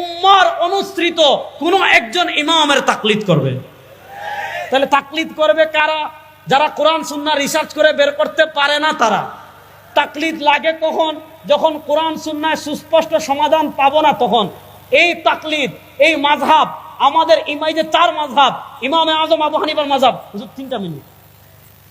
উম্মার অনুসৃত কোন একজন ইমামের তাকলিদ করবে। তাহলে তাকলিদ করবে কারা? যারা কোরআন সুন্না রিসার্চ করে বের করতে পারে না তারা। তাকলিদ লাগে কখন? যখন কোরআন সুন্নায় সুস্পষ্ট সমাধান পাবো না তখন। এই তাকলিদ, এই মাঝহাব আমাদের ইমাই যে চার মাঝহাব ইমামে আজম আবু হানিবার মাঝহাব তিনটা মিনিট।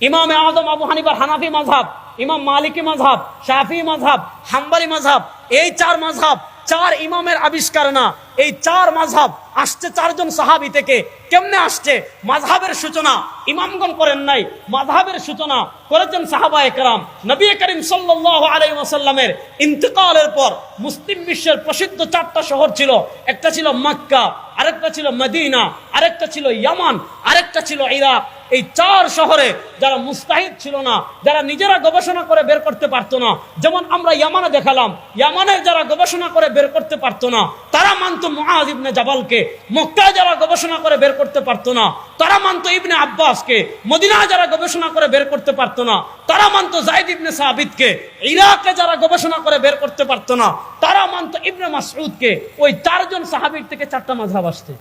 ইমামে আজম আবু হানিবার হানাফি মাঝহাব ইমাম মালিকি মাঝহাব শাফি মাঝহাব হাম্বারি মাঝহাব এই চার মাঝহাব চার ইমামের আবিষ্কার না। এই চার মাঝহাব, আসছে চারজন সাহাবি থেকে। কেমনে আসছে? মাঝহাবের সূচনা। ইমামগণ করেন নাই, মাঝহাবের সূচনা। করেছেন সাহাবা একরাম। নবী করিম সাল্লাল্লাহু আলাইহি ওয়াসাল্লামের ইন্তেকালের পর মুসলিম বিশ্বের প্রসিদ্ধ চারটা শহর ছিল। একটা ছিল মক্কা, আরেকটা ছিল মদিনা, আরেকটা ছিল ইয়ামান, আরেকটা ছিল ইরাক। এই চার শহরে যারা মুস্তাহিদ ছিল না, যারা নিজেরা গবেষণা করে বের করতে পারতো না, যেমন আমরা ইয়ামানে দেখালাম ইয়ামানের যারা গবেষণা করে বের করতে পারতো না, তারা মানতো মুআজ ইবনে জাবালকে, মক্কায় যারা গবেষণা করে বের করতে পারতো না, তারা মানতো ইবনে আব্বাসকে মদিনা যারা গবেষণা করে বের করতে পারতো না, তারা মানতো জাইদ ইবনে সাবিতকে, ইরাকে যারা গবেষণা করে বের করতে পারতো না, তারা মানতো ইবনে মাসউদকে, ওই চারজন সাহাবীর থেকে চারটা মাঝাব আসছে।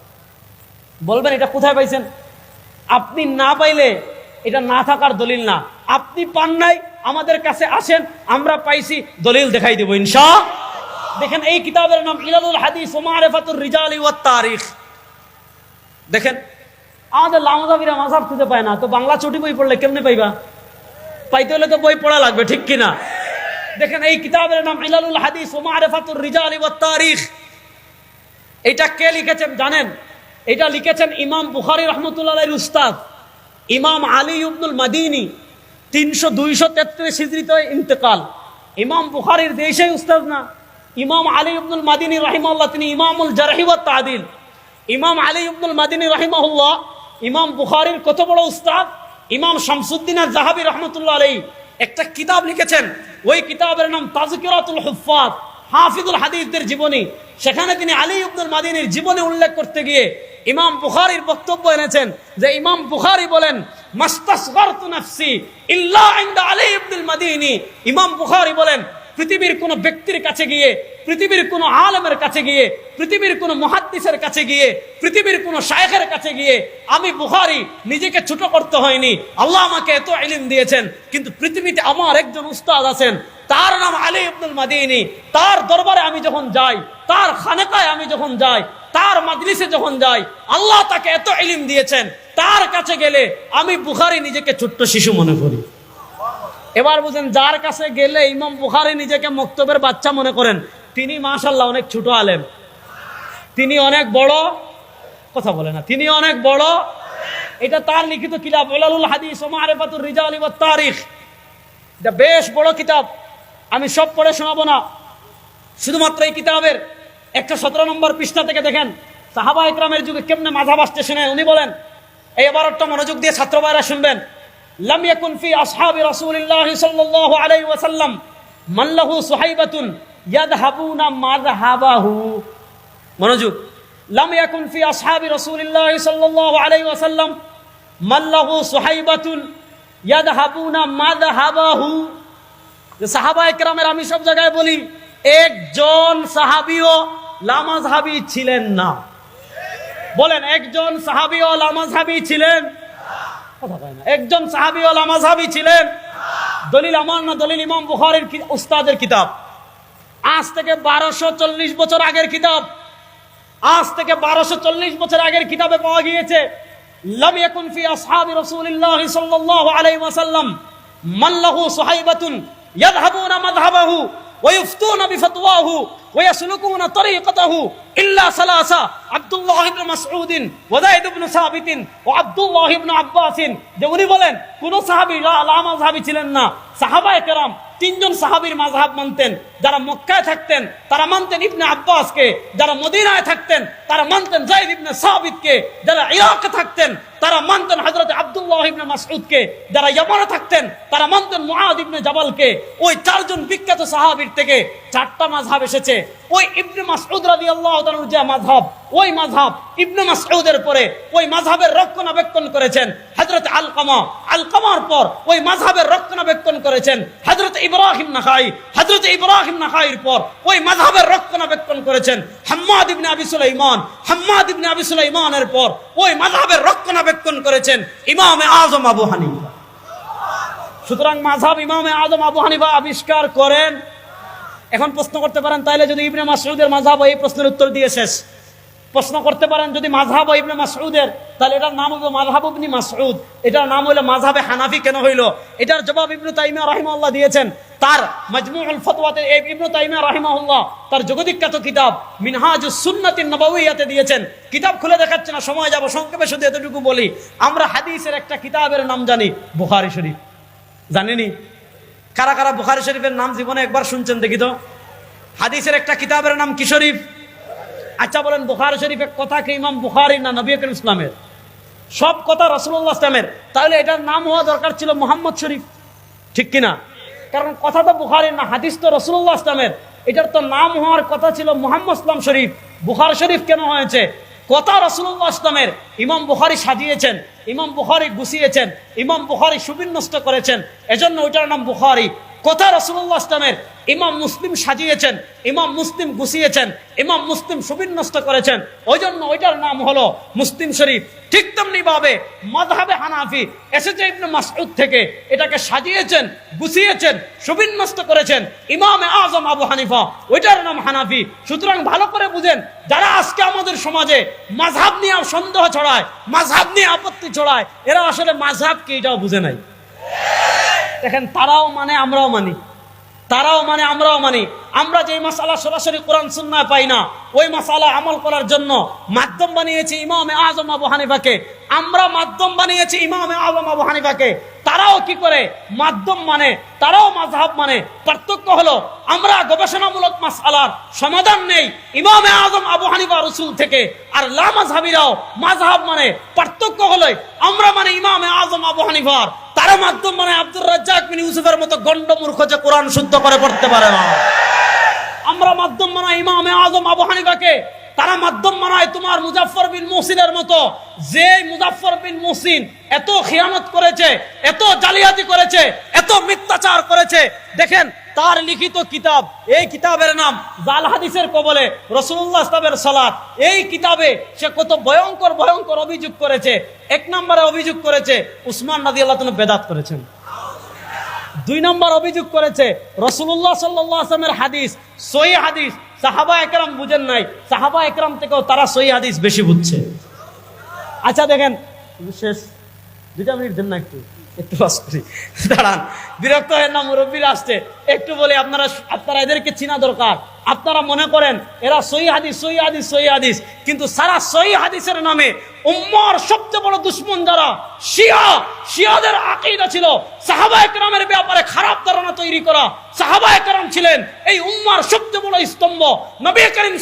বলবেন এটা কোথায় পাইছেন? আপনি না পাইলে এটা না থাকার দলিল না। আপনি পান নাই, আমাদের কাছে আসেন, আমরা পাইছি, দলিল দেখাই দেব, ইনশা। দেখেন, এই কিতাবের নাম ইলাদুল হাদিস রিজালি তারিখ। দেখেন, আমাদের লামাজাবিরা মাযহাব খুঁজে পায় না, তো বাংলা চটি বই পড়লে কেমনে পাইবা? পাইতে হলে তো বই পড়া লাগবে, ঠিক কিনা? দেখেন, এই কিতাবের নাম ইলালুল হাদিস ও মারিফাতুর রিজালি ওয়াত তারিখ। এটা কে লিখেছেন জানেন? এটা লিখেছেন ইমাম বুখারি রহমতুল্লাহ উস্তাদ। ইমাম আলী ইবনুল মাদিনী, তিনশো দুইশো তেত্রিশ হিজড়িতে ইন্তেকাল। ইমাম বুখারির দেশে উস্তাদ না। ইমাম আলী ইবনুল মাদিনী রহিমাল্লাহ তিনি ইমামুল জারহিওয়াত তাদিল। ইমাম আলী ইবনুল মাদিনী রহিমাহুল্লাহ, ইমাম বুখারির কত বড় উস্তাদ? ইমাম শামসুদ্দিন জাহাবি রহমতুল্লাহ আলী একটা কিতাব লিখেছেন। ওই কিতাবের নাম তাজকিরাতুল হুফাত হাফিজুল হাদিসদের জীবনী। সেখানে তিনি আলী ইবনুল মাদিনীর জীবনে উল্লেখ করতে গিয়ে ইমাম বুখারির বক্তব্য এনেছেন যে ইমাম বুখারি বলেন, মাস্তাসগারতু নাফসি ইল্লা ইনদা আলী ইবনুল মাদিনী। ইমাম বুখারি বলেন পৃথিবীর কোন ব্যক্তির কাছে গিয়ে, পৃথিবীর কোন আলমের কাছে গিয়ে, পৃথিবীর কোন মহাদ্দিসের কাছে গিয়ে, পৃথিবীর কোন শায়েখের কাছে গিয়ে আমি বুখারি নিজেকে ছোট করতে হয়নি। আল্লাহ আমাকে এত ইলিম দিয়েছেন, কিন্তু পৃথিবীতে আমার একজন উস্তাদ আছেন, তার নাম আলী ইবনুল মাদিনী। তার দরবারে আমি যখন যাই, তার খানেকায় আমি যখন যাই, তার মাজলিসে যখন যাই, আল্লাহ তাকে এত ইলিম দিয়েছেন। তার কাছে গেলে আমি বুখারি নিজেকে ছোট্ট শিশু মনে করি। এবার বুঝেন, যার কাছে গেলে ইমাম বুখারি নিজেকে মক্তবের বাচ্চা মনে করেন, তিনি মাশাল্লাহ অনেক ছোট আলেম। তিনি অনেক বড়, কথা বলে না, তিনি অনেক বড়। এটা তার লিখিত কিতাব হাদিস রিজাল ওয়াত তারিখ। এটা বেশ বড় কিতাব, আমি সব পড়ে শোনাবো না। শুধুমাত্র এই কিতাবের একটা সতেরো নম্বর পৃষ্ঠা থেকে দেখেন সাহাবা ইকরামের যুগে কেমনে মাথা বাসতে শুনে উনি বলেন, এই এবারটা মনোযোগ দিয়ে ছাত্র ভাইরা শুনবেন। লাম ইয়াকুন ফি আসহাবি রাসূলিল্লাহ সাল্লাল্লাহু আলাইহি ওয়াসাল্লাম মান লাহু সুহাইবাতুন ইয়াদহাবুনা মাযহাবাহু মনোযোগ লাম ইয়াকুন ফি আসহাবি রাসূলিল্লাহ সাল্লাল্লাহু আলাইহি ওয়াসাল্লাম মান লাহু সুহাইবাতুন ইয়াদহাবুনা মাযহাবাহু যে সাহাবা একরামের, আমি সব জায়গায় বলি, একজন সাহাবিও লামাজহাবি ছিলেন না। বলেন, একজন সাহাবিও লামাজহাবি ছিলেন। একজন সাহাবিও লামাজহাবি ছিলেন। দলিল আমার না দলিল ইমাম বুখারীর কি- উস্তাদের কিতাব। আজ থেকে বারোশো চল্লিশ বছর আগের কিতাব। আজ থেকে বারোশো চল্লিশ বছর আগের কিতাবে পাওয়া গিয়েছে সুহাইবাতুন ইয়াযহাবুনা মাযহাবাহু ওয়া ইফতুনা বিফতওয়াহু ওয়া ইয়াসলুকুনা তরিকাতাহু ইল্লা সালাসা আব্দুল্লাহ ইবনে মাসউদ ওয়া যায়েদ ইবনে সাবিত ওয়া আব্দুল্লাহ ইবনে আব্বাস যে উনি বলেন, কোন সাহাবী, লা লা মাযহাবী ছিলেন না। সাহাবায়ে কেরাম তিনজন সাহাবীর মাযহাব মানতেন। যারা মক্কায় থাকতেন, তারা মানতেন ইবনে আব্বাসকে। যারা মদিনায় থাকতেন, তারা মানতেন জাইদ ইবনে সাবিতকে। যারা ইরাকে থাকতেন তারা মানতেন হযরত আব্দুল্লাহ ইবনে মাসউদকে, যারা ইয়ামানে থাকতেন, তারা মানতেন মুআদ ইবনে জাবালকে। ওই চারজন বিখ্যাত সাহাবীর থেকে চারটা মাযহাব এসেছে। ওই ইবনে মাসউদ রাদিয়াল্লাহু তাআলার যে মাযহাব, ওই মাযহাব ইবনে মাসউদের পরে ওই মাযহাবের রক্ষণাবেক্ষণ করেছেন হযরত আলকামা। আলকামার পর ওই মাযহাবের রক্ষণাবেক্ষণ করেছেন হযরত ইব্রাহিম নাখাই। হযরত ইব্রাহিম নাখাইর পর ওই মাযহাবের রক্ষণাবেক্ষণ করেছেন হাম্মাদ ইবনে আবি সুলাইমান। হাম্মাদ ইবনে আবি সুলাইমানের পর ওই মাযহাবের রক্ষণাবেক্ষণ করেছেন ইমামে আজম আবু হানিফা। সুতরাং মাঝাব ইমামে আজম আবু হানিফা আবিষ্কার করেন। এখন প্রশ্ন করতে পারেন, তাইলে যদি ইবনে মাসুদের মাঝাব এই প্রশ্নের উত্তর দিয়ে শেষ। প্রশ্ন করতে পারেন, যদি মাযহাব হয় ইবনে মাসউদের, তাহলে এটার নাম হলো মাযহাব ইবনে মাসউদ। এটার নাম হলো মাযহাবে হানাফি কেন হইল? এটার জবাব ইবনে তাইমিয়া রাহিমাহুল্লাহ দিয়েছেন। তার মাজমুউল ফতওয়াতে এই ইবনে তাইমিয়া রাহিমাহুল্লাহ তার জগদীখ্যাত কিতাব মিনহাজুস সুন্নাতিন নবওয়িয়াতে দিয়েছেন। কিতাব খুলে দেখাচ্ছে না, সময় যাব, সংক্ষেপে শুধু এতটুকু বলি। আমরা হাদিসের একটা কিতাবের নাম জানি, বুখারী শরীফ। জানেনি কারা কারা বুখারী শরীফের নাম জীবনে একবার শুনছেন দেখি তো? হাদিসের একটা কিতাবের নাম কি শরীফ? আচ্ছা বলেন, বুখার শরীফের কথা কি ইমাম বুখারি না নবী করিম ইসলামের? সব কথা রসুল্লাহ ইসলামের তাহলে এটার নাম হওয়া দরকার ছিল মোহাম্মদ শরীফ। ঠিক কিনা কারণ কথা তো বুখারির না, হাদিস তো রসুল্লাহ ইসলামের এটার তো নাম হওয়ার কথা ছিল মোহাম্মদ ইসলাম শরীফ। বুখার শরীফ কেন হয়েছে? কথা রসুল্লাহ ইসলামের ইমাম বুখারি সাজিয়েছেন, ইমাম বুখারি গুছিয়েছেন, ইমাম বুখারি সুবিন্যস্ত করেছেন। এজন্য ওইটার নাম বুখারি। কথা রসুল্লাহ ইসলামের ইমাম মুসলিম সাজিয়েছেন, ইমাম মুসলিম গুছিয়েছেন, ইমাম মুসলিম সুবিন্যস্ত করেছেন। ওই জন্য ওইটার নাম হলো মুসলিম শরীফ। ঠিক তেমনি ভাবে মাযহাবে হানাফি, এসেছে ইবনে মাসউদ থেকে, এটাকে সাজিয়েছেন, গুছিয়েছেন, সুবিন্যস্ত করেছেন। ইমামে আজম আবু হানিফা, ওইটার নাম হানাফি। সুতরাং ভালো করে বুঝেন, যারা আজকে আমাদের সমাজে মাযহাব নিয়ে সন্দেহ ছড়ায়, মাযহাব নিয়ে আপত্তি ছড়ায়, এরা আসলে মাযহাব কি এটাও বুঝে নাই। দেখেন, তারাও মানে আমরাও মানি। তারাও মানে আমরাও মানি। আমরা যে মাসালা সরাসরি কোরআন সুন্নায় পাই না, ওই মশালা আমল করার জন্য মাধ্যম বানিয়েছি ইমামে আজম আবু হানিফাকে। আমরা মাধ্যম বানিয়েছি ইমামে আজম আবু হানিফাকে। তারাও কি করে? মাধ্যম মানে তারাও মাযহাব মানে। পার্থক্য হলো, আমরা গবেষণামূলক মাসালার সমাধান নেই ইমামে আজম, আবু হানিফা রসুল থেকে। আর লা মাযহাবিরাও মাযহাব মানে পার্থক্য হলো, আমরা মানে ইমামে আজম, আবু হানিফার। তারা মাধ্যম মানে আব্দুর রাজ্জাক বিন ইউসুফের মতো গন্ড মূর্খ যে কোরআন শুদ্ধ করে পড়তে পারে না। আমরা মাধ্যম মানে ইমামে আজম, আবু হানিফাকে তারা মাধ্যম মানায় তোমার মুজাফর বিন মুহসিনের মতো। যে মুজাফর বিন মুহসিন এত খিয়ানত করেছে, এত জালিয়াতি করেছে, এত মিথ্যাচার করেছে, দেখেন তার লিখিত কিতাব, এই কিতাবের নাম জাল হাদিসের কবলে রসুল্লাহ ইসলামের সালাত এই কিতাবে সে কত ভয়ঙ্কর ভয়ঙ্কর অভিযোগ করেছে। এক নম্বরে অভিযোগ করেছে, উসমান রাজি আল্লাহ বেদাত করেছেন। দুই নম্বর অভিযোগ করেছে রসুল্লাহ সাল্লামের হাদিস সই হাদিস সাহাবা একরাম বুঝেন নাই। সাহাবা একরাম থেকেও তারা সই হাদিস বেশি বুঝছে। আচ্ছা দেখেন শেষ, দুইটা মিনিট দেন না একটু। একটু করি। দাঁড়ান, বিরক্ত হয়ে না, মুরব্বীরা আসছে। একটু বলে, আপনারা আপনারা এদেরকে চিনা দরকার। আপনারা মনে করেন, এরা সই হাদিস সই হাদিস সই হাদিস। কিন্তু সারা সই হাদিসের নামে উম্মার সবচেয়ে বড় দুশ্মন যারা, শিয়া। শিয়াদের আকিদা ছিল সাহাবা একরামের ব্যাপারে খারাপ ধারণা তৈরি করা। সাহাবা ছিলেন। এই উম্মার সবচেয়ে বড় স্তম্ভ নবী করিম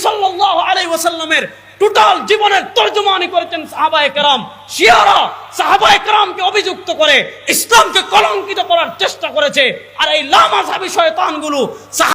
টোটাল জীবনের তর্জমানি করেছেন সাহাবা একরাম শিয়ারা সাহাবা একরামকে অভিযুক্ত করে ইসলামকে কলঙ্কিত করার চেষ্টা করেছে। আর এই লামাঝাবি শয়তানগুলো সাহা-